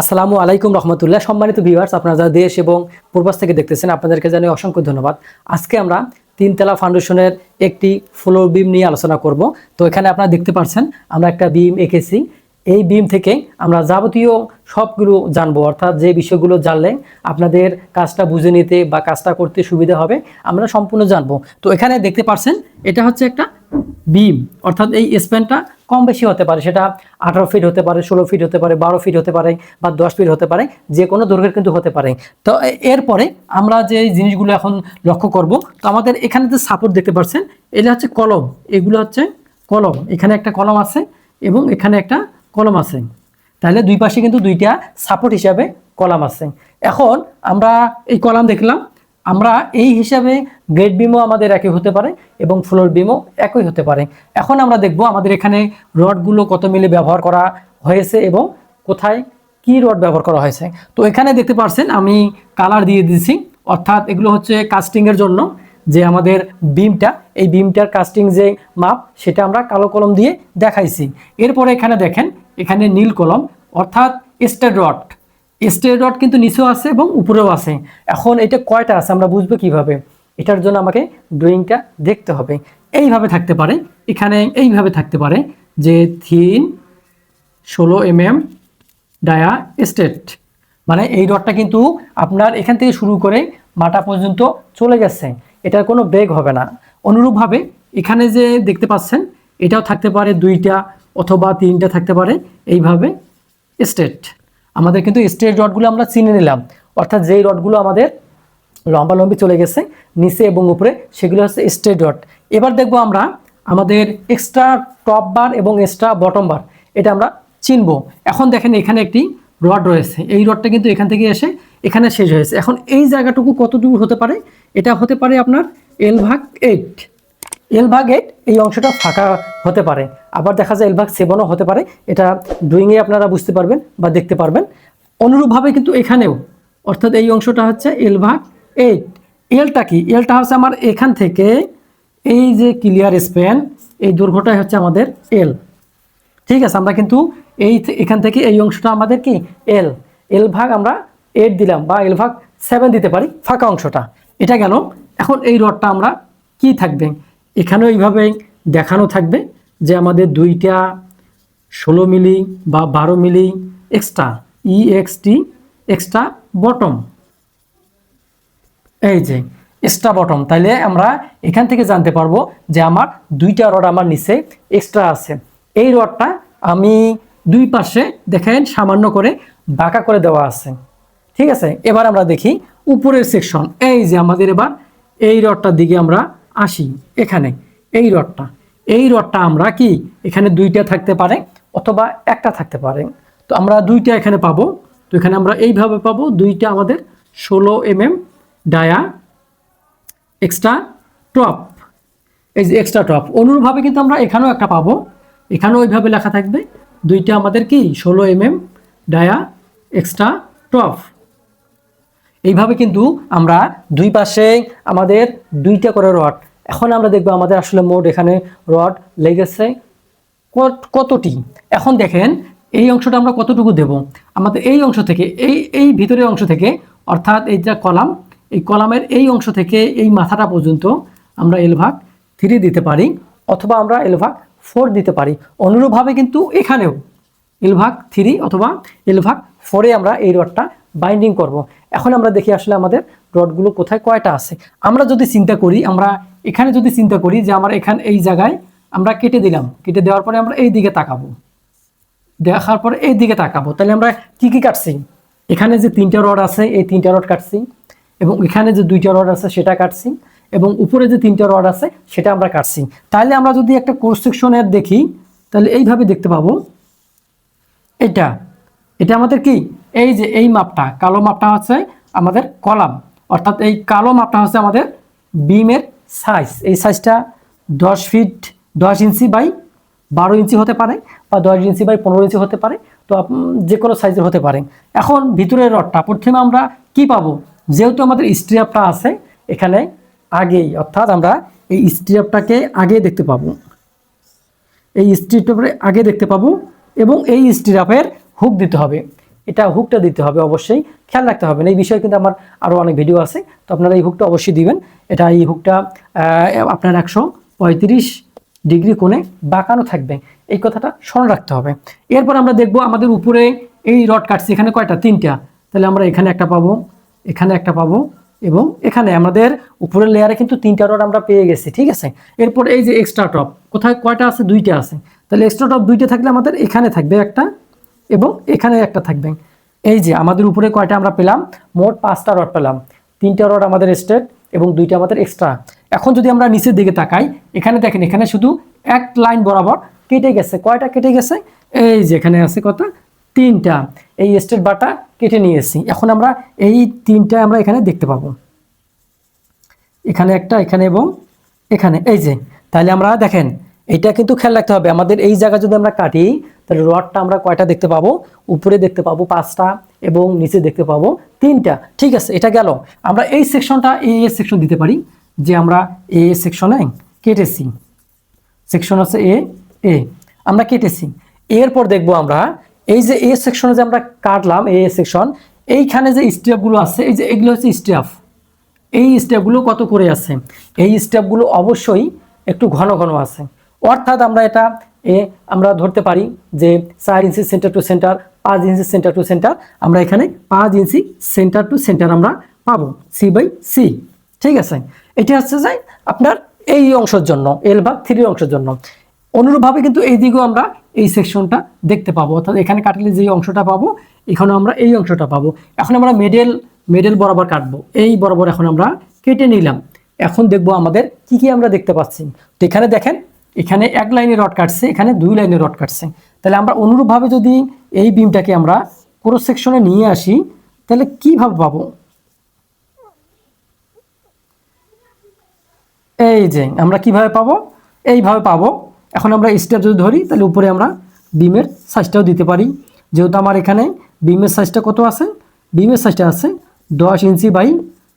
আসসালামু আলাইকুম রহমতুল্লাহ। সম্মানিত ভিউয়ার্স আপনারা যারা দেশ এবং পূর্বাস থেকে দেখতেছেন, আপনাদেরকে জানাই অসংখ্য ধন্যবাদ। আজকে আমরা তিনতলা ফাউন্ডেশনের একটি ফ্লোর বিম নিয়ে আলোচনা করব। তো এখানে আপনারা দেখতে পাচ্ছেন আমরা একটা বিম এঁকেছি। এই বিম থেকে আমরা যাবতীয় সবগুলো জানব, অর্থাৎ যে বিষয়গুলো জানলে আপনাদের কাজটা বুঝে নিতে বা কাজটা করতে সুবিধা হবে, আমরা সম্পূর্ণ জানব। তো এখানে দেখতে পাচ্ছেন এটা হচ্ছে একটা বিম, অর্থাৎ এই স্প্যানটা কম বেশি হতে পারে, সেটা আঠারো ফিট হতে পারে, ষোলো ফিট হতে পারে, বারো ফিট হতে পারে বা দশ ফিট হতে পারে, যে কোনো দৈর্ঘ্যের কিন্তু হতে পারে। তো এরপরে আমরা যে জিনিসগুলো এখন লক্ষ্য করব, তো আমাদের এখানে যে সাপোর্ট দেখতে পাচ্ছেন, এটা হচ্ছে কলম, এগুলো হচ্ছে কলম, এখানে একটা কলম আছে এবং এখানে একটা কলম আছে। তাহলে দুই পাশে কিন্তু দুইটা সাপোর্ট হিসাবে কলাম আছে। এখন আমরা এই কলাম দেখলাম আমরা এই হিসাবে গ্রেড বিমও আমাদের একই হতে পারে এবং ফ্লোর বিমও একই হতে পারে। এখন আমরা দেখব আমাদের এখানে রডগুলো কত মিলে ব্যবহার করা হয়েছে এবং কোথায় কি রড ব্যবহার করা হয়েছে। তো এখানে দেখতে পাচ্ছেন আমি কালার দিয়ে দিয়েছি, অর্থাৎ এগুলো হচ্ছে কাস্টিংয়ের জন্য যে আমাদের বিমটা এই বিমটার কাস্টিং যে মাপ, সেটা আমরা কালো কলম দিয়ে দেখাইছি। এরপরে এখানে দেখেন, এখানে নীল কলম, অর্থাৎ স্টেড রড স্টেড রড কিন্তু নিচেও আছে এবং উপরেও আছে। এখন এটা কয়টা আছে আমরা বুঝব কীভাবে? এটার জন্য আমাকে ড্রয়িংটা দেখতে হবে। এইভাবে থাকতে পারে। এখানে এইভাবে থাকতে পারে যে থিন ষোলো এম এম ডায়া স্টেট। মানে এই রডটা কিন্তু আপনার এখান থেকে শুরু করে মাটা পর্যন্ত চলে গেছে। এটার কোনো ব্রেক হবে না। অনুরূপভাবে এখানে যে দেখতে পাচ্ছেন, এটাও থাকতে পারে দুইটা অথবা তিনটা থাকতে পারে। এইভাবে স্টেট। আমাদের কিন্তু স্টেট রডগুলো আমরা চিনে নিলাম। অর্থাৎ যেই রডগুলো আমাদের লম্বালম্বি চলে গেছে, নিচে এবং উপরে, সেগুলো হচ্ছে স্ট্রেট রড এবার দেখব আমরা আমাদের এক্সট্রা টপ বার এবং এক্সট্রা বটম বার এটা আমরা চিনবো। এখন দেখেন এখানে একটি রড রয়েছে। এই রডটা কিন্তু এখান থেকে এসে এখানে শেষ হয়েছে। এখন এই জায়গাটুকু কতটুকু হতে পারে? এটা হতে পারে আপনার এল ভাগ এইট এল ভাগ এইট এই অংশটা ফাঁকা হতে পারে। আবার দেখা যায় এল ভাগ সেভেনও হতে পারে। এটা ড্রয়িংয়ে আপনারা বুঝতে পারবেন বা দেখতে পারবেন। অনুরূপভাবে কিন্তু এখানেও, অর্থাৎ এই অংশটা হচ্ছে এল ভাগ এইট এলটা কি? এলটা হচ্ছে আমার এখান থেকে এই যে ক্লিয়ার স্প্যান এই দৈর্ঘ্যটাই হচ্ছে আমাদের এল ঠিক আছে, আমরা কিন্তু এই এখান থেকে এই অংশটা আমাদের কি? এল এল ভাগ আমরা এইট দিলাম বা এল ভাগ সেভেন দিতে পারি, ফাঁকা অংশটা। এটা গেল। এখন এই রডটা আমরা কি থাকবে? এখানেও এইভাবে দেখানো থাকবে যে আমাদের দুইটা ষোলো মিলি বা বারো মিলি এক্সট্রা ই এক্স টি এক্সট্রা বটম এই যে এক্সট্রা বটম তাইলে আমরা এখান থেকে জানতে পারব যে আমার দুইটা রড আমার নিচে এক্সট্রা আছে। এই রডটা আমি দুই পাশে দেখেন সামান্য করে বাঁকা করে দেওয়া আছে। ঠিক আছে? এবার আমরা দেখি উপরের সেকশন এই যে আমাদের এবার এই রডটার দিকে আমরা আসি এখানে। এই রডটা। এই রডটা আমরা কি এখানে দুইটা থাকতে পারে অথবা একটা থাকতে পারে। তো আমরা দুইটা এখানে পাবো। তো এখানে আমরা এইভাবে পাবো, দুইটা আমাদের ষোলো M M dia extra top. এই যে এক্সট্রা টপ। অনুরূপভাবে কিন্তু আমরা এখানেও একটা পাবো। এখানেও ওইভাবে লেখা থাকবে, দুইটা আমাদের কি ষোলো M M dia extra top. এইভাবে কিন্তু আমরা দুই পাশে আমাদের দুইটা করে রড। এখন আমরা দেখব আমাদের আসলে মোট এখানে রড লেগেছে কত- কতটি? এখন দেখেন, এই অংশটা আমরা কতটুকু দেব? আমাদের এই অংশ থেকে, এই এই ভিতরের অংশ থেকে, অর্থাৎ এই যে কলাম, এই কলামের এই অংশ থেকে এই মাথাটা পর্যন্ত আমরা এল ভাগ থ্রি দিতে পারি, অথবা আমরা এল ভাগ ফোর দিতে পারি। অনুরূপভাবে কিন্তু এখানেও এল ভাগ থ্রি অথবা এল ভাগ ফোরে আমরা এই রডটা বাইন্ডিং করব। এখন আমরা দেখি আসলে আমাদের রডগুলো কোথায় কয়টা আছে। আমরা যদি চিন্তা করি, আমরা এখানে যদি চিন্তা করি যে আমার এখানে এই জায়গায় আমরা কেটে দিলাম, কেটে দেওয়ার পরে আমরা এই দিকে তাকাবো। দেখার পরে এই দিকে তাকাবো। তাহলে আমরা কি কি কাটছি? এখানে যে তিনটা রড আছে, এই তিনটা রড কাটছি এবং এখানে যে দুইটা রড আছে, সেটা কাটছি এবং উপরে যে তিনটা রড আছে, সেটা আমরা কাটছি। তাহলে আমরা যদি একটা কোর্স সেকশনের দেখি, তাহলে এইভাবে দেখতে পাবো। এটা এটা আমাদের কি? এই যে এই মাপটা, কালো মাপটা হচ্ছে আমাদের কলাম। অর্থাৎ এই কালো মাপটা হচ্ছে আমাদের বিমের সাইজ এই সাইজটা দশ ফিট দশ ইঞ্চি বাই বারো ইঞ্চি হতে পারে বা দশ ইঞ্চি বাই পনেরো ইঞ্চি হতে পারে। তো যে কোনো সাইজের হতে পারে। এখন ভিতরের রডটা প্রথমে আমরা কি পাবো? যেহেতু আমাদের স্ট্রিয়াপটা আছে এখানে আগেই, অর্থাৎ আমরা এই স্ট্রিয়াপটাকে আগে দেখতে পাবো। এই স্ট্রিপের আগে দেখতে পাবো এবং এই স্ট্রিপের হুক দিতে হবে। এটা হুকটা দিতে হবে অবশ্যই। খেয়াল রাখতে হবে না, এই বিষয়ে কিন্তু আমার আরও অনেক ভিডিও আছে। তো আপনারা এই হুকটা অবশ্যই দিবেন। এটা এই হুকটা আপনার একশো পঁয়ত্রিশ ডিগ্রি কোণে বাঁকানো থাকবে। এই কথাটা স্মরণ রাখতে হবে। এরপর আমরা দেখব আমাদের উপরে এই রড কাটছে, এখানে কয়টা? তিনটা। তাহলে আমরা এখানে একটা পাবো, এখানে একটা পাবো এবং এখানে আমাদের উপরের লেয়ারে কিন্তু তিনটা রড আমরা পেয়ে গেছি, ঠিক আছে? এরপর এই যে এক্সট্রা টপ কোথায় কয়টা আছে? দুইটা আছে। তাহলে এক্সট্রা টপ দুইটা থাকলে আমাদের এখানে থাকবে একটা এবং এখানে একটা থাকবে। এই যে আমাদের উপরে কয়টা আমরা পেলাম? মোট পাঁচটা রড পেলাম। তিনটা রড আমাদের স্ট্রেট এবং দুইটা আমাদের এক্সট্রা এখন যদি আমরা নিচের দিকে তাকাই, এখানে দেখেন, এখানে শুধু এক লাইন বরাবর কেটে গেছে। কয়টা কেটে গেছে? এই যে এখানে আছে কত? তিনটা। এই স্ট্রেট বারটা কেটে নিয়েছি। এখন আমরা এই তিনটা আমরা এখানে দেখতে পাবো। এখানে একটা, এখানে এবং এখানে। এই যে, তাহলে আমরা দেখেন এটা কিন্তু খেয়াল রাখতে হবে। আমাদের এই জায়গা যদি আমরা কাটি, তাহলে রডটা আমরা কয়টা দেখতে পাবো? উপরে দেখতে পাবো পাঁচটা এবং নিচে দেখতে পাবো তিনটা। ঠিক আছে, এটা গেল। আমরা এই সেকশনটা এ এ সেকশন দিতে পারি, যে আমরা এ সেকশনে কেটেছি। সেকশন আছে এ এ। আমরা কেটেছি। এরপর দেখব আমরা, এই যে এ সেকশনে যে আমরা কাটলাম, এ সেকশন, এইখানে যে স্টেপগুলো আছে, এই যে এগুলো হচ্ছে স্টেপ। এই স্টেপগুলো কত করে আছে? এই স্টেপগুলো অবশ্যই একটু ঘন ঘন আছে। অর্থাৎ আমরা এটা, এ, আমরা ধরতে পারি যে চার ইঞ্চি সেন্টার টু সেন্টার পাঁচ ইঞ্চি সেন্টার টু সেন্টার আমরা এখানে পাঁচ ইঞ্চি সেন্টার টু সেন্টার আমরা পাবো সি বাই সি ঠিক আছে? এটা হচ্ছে যে আপনার এই অংশের জন্য এল ভাগ থ্রি অংশের জন্য। অনুরূপভাবে কিন্তু এই দিকেও আমরা এই সেকশনটা দেখতে পাবো, অর্থাৎ এখানে কাটলে যে অংশটা পাবো, এখানে আমরা এই অংশটা পাবো। এখন আমরা মেডেল মেডেল বরাবর কাটবো। এই বরাবর এখন আমরা কেটে নিলাম। এখন দেখব আমাদের কি কি আমরা দেখতে পাচ্ছি। তো এখানে দেখেন এখানে এক লাইনে রড কাটছে, এখানে দুই লাইনে রড কাটছে। তাহলে আমরা অনুরূপভাবে যদি এই বিমটাকে আমরা ক্রস সেকশনে নিয়ে আসি, তাহলে কীভাবে পাবো? এই যে, আমরা কীভাবে পাবো? এইভাবে পাবো। এখন আমরা স্টেপ যদি ধরি, তাহলে উপরে আমরা বিমের সাইজটাও দিতে পারি। যেহেতু আমার এখানে বিমের সাইজটা কত আছে? বিমের সাইজটা আছে দশ ইঞ্চি বাই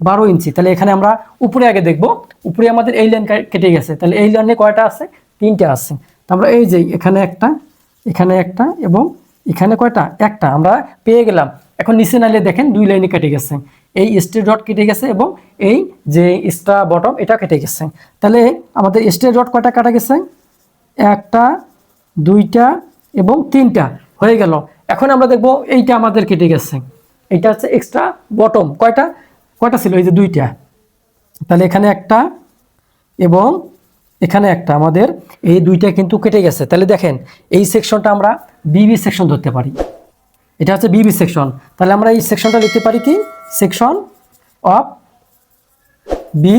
বারো ইঞ্চি। তাহলে এখানে আমরা উপরে আগে দেখব। উপরে আমাদের এই লাইন কেটে গেছে। তাহলে এই লাইনে কয়টা আছে? তিনটে আছে। আমরা এই যে এখানে একটা এখানে একটা এবং এখানে কয়টা? একটা। আমরা পেয়ে গেলাম। এখন নিচে নাইলে দেখেন দুই লাইনে কেটে গেছে। এই স্ট্রেট ডট কেটে গেছে এবং এই যে স্টা বটম এটা কেটে গেছে। তাহলে আমাদের স্ট্রেট ডট কয়টা কাটা গেছে? একটা, দুইটা এবং তিনটা হয়ে গেল। এখন আমরা দেখব এইটা আমাদের কেটে গেছে। এটা হচ্ছে এক্সট্রা বটম কয়টা? কয়টা ছিল? এই যে দুইটা। তাহলে এখানে একটা এবং এখানে একটা। আমাদের এই দুইটা কিন্তু কেটে গেছে। তাহলে দেখেন, এই সেকশনটা আমরা বিবি সেকশন ধরতে পারি। এটা হচ্ছে বিবি সেকশন তাহলে আমরা এই সেকশনটা লিখতে পারি কি? সেকশন অফ বি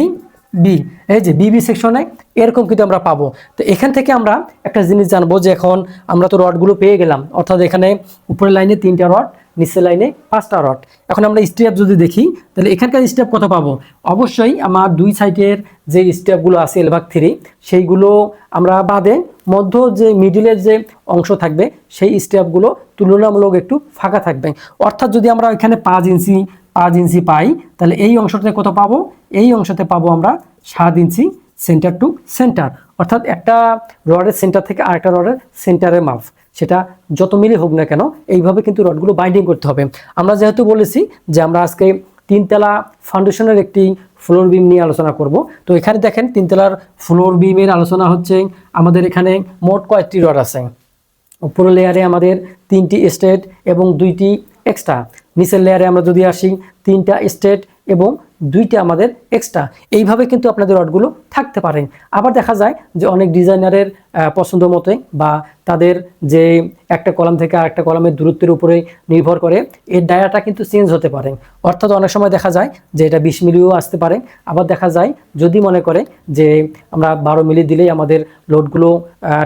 বি এই যে বিবি সেকশনে এরকম কিন্তু আমরা পাবো। তো এখান থেকে আমরা একটা জিনিস জানব যে এখন আমরা তো রডগুলো পেয়ে গেলাম। অর্থাৎ এখানে উপরের লাইনে তিনটা রড নিচের লাইনে পাঁচটা রড এখন আমরা স্টেপ যদি দেখি, তাহলে এখানকার স্টেপ কত পাবো? অবশ্যই আমার দুই সাইডের যে স্টেপগুলো আছে এলভাগ থ্রি সেইগুলো আমরা বাদে মধ্য যে মিডিলের যে অংশ থাকবে, সেই স্টেপগুলো তুলনামূলক একটু ফাঁকা থাকবে। অর্থাৎ যদি আমরা এখানে পাঁচ ইঞ্চি পাঁচ ইঞ্চি পাই, তাহলে এই অংশটাতে কত পাবো? এই অংশতে পাবো আমরা সাত ইঞ্চি সেন্টার টু সেন্টার অর্থাৎ একটা রডের সেন্টার থেকে আরেকটা রডের সেন্টারের মাপ। সেটা যত মিলে হোক না কেন, এইভাবে কিন্তু রডগুলো বাইন্ডিং করতে হবে। আমরা যেহেতু বলেছি যে আমরা আজকে তিনতলা ফাউন্ডেশনের একটি ফ্লোর বিম নিয়ে আলোচনা করব, তো এখানে দেখেন তিনতলার ফ্লোর বিমের আলোচনা হচ্ছে, আমাদের এখানে মোট কয়েকটি রড আছে। উপরের লেয়ারে আমাদের তিনটি স্টেট এবং দুইটি এক্সট্রা নিচের লেয়ারে আমরা যদি আসি, তিনটা স্টেট এবং দুইটা আমাদের এক্সট্রা এইভাবে কিন্তু আপনাদের রডগুলো থাকতে পারেন আবার দেখা যায় যে অনেক ডিজাইনারের পছন্দ মতে বা তাদের যে একটা কলাম থেকে আরেকটা কলামের দূরত্বের উপরে নির্ভর করে, এর ডায়াটা কিন্তু চেঞ্জ হতে পারে। অর্থাৎ অনেক সময় দেখা যায় যে এটা বিশ মিলিও আসতে পারে। আবার দেখা যায় যদি মনে করে যে আমরা বারো মিলি দিলেই আমাদের লোডগুলো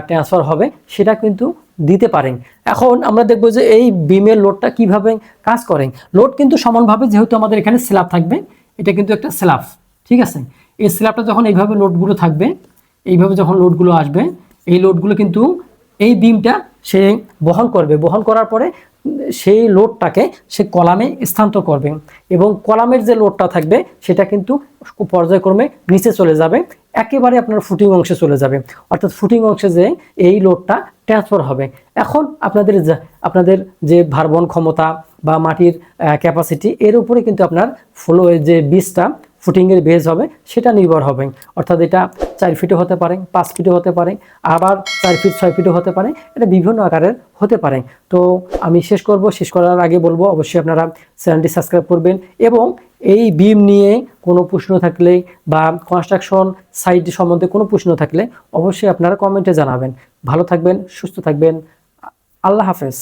ট্রান্সফার হবে, সেটা কিন্তু দিতে পারেন। এখন আমরা দেখব যে এই বিমের লোডটা কীভাবে কাজ করেন লোড কিন্তু সমানভাবে যেহেতু আমাদের এখানে স্ল্যাব থাকবে এটা কিন্তু একটা স্ল্যাব, ঠিক আছে? এই স্ল্যাবটা যখন এইভাবে লোডগুলো থাকবে, এইভাবে যখন লোডগুলো আসবে, এই লোডগুলো কিন্তু এই বিমটা সে বহন করবে। বহন করার পরে সেই লোডটাকে সে কলামে স্থানান্তর করবে এবং কলামের যে লোডটা থাকবে, সেটা কিন্তু পর্যায়ক্রমে নিচে চলে যাবে একেবারে আপনার ফুটিং অংশে চলে যাবে। অর্থাৎ ফুটিং অংশে যে এই লোডটা ট্রান্সফার হবে। এখন আপনাদের আপনাদের যে ভারবন ক্ষমতা বা মাটির ক্যাপাসিটি এর উপরে কিন্তু আপনার ফ্লো যে বীজটা ফুটিংয়ের বেজ হবে, সেটা নির্ভর হবে। অর্থাৎ এটা চার ফিটও হতে পারে, পাঁচ ফিটও হতে পারে, আবার চার ফিট ছয় ফিটও হতে পারে, এটা বিভিন্ন আকারের হতে পারে। তো আমি শেষ করব, শেষ করার আগে বলব, অবশ্যই আপনারা চ্যানেলটি সাবস্ক্রাইব করবেন এবং এই বিম নিয়ে কোনো প্রশ্ন থাকলে বা কনস্ট্রাকশন সাইট সম্বন্ধে কোনো প্রশ্ন থাকলে অবশ্যই আপনারা কমেন্টে জানাবেন। ভালো থাকবেন, সুস্থ থাকবেন আল্লাহ হাফেজ।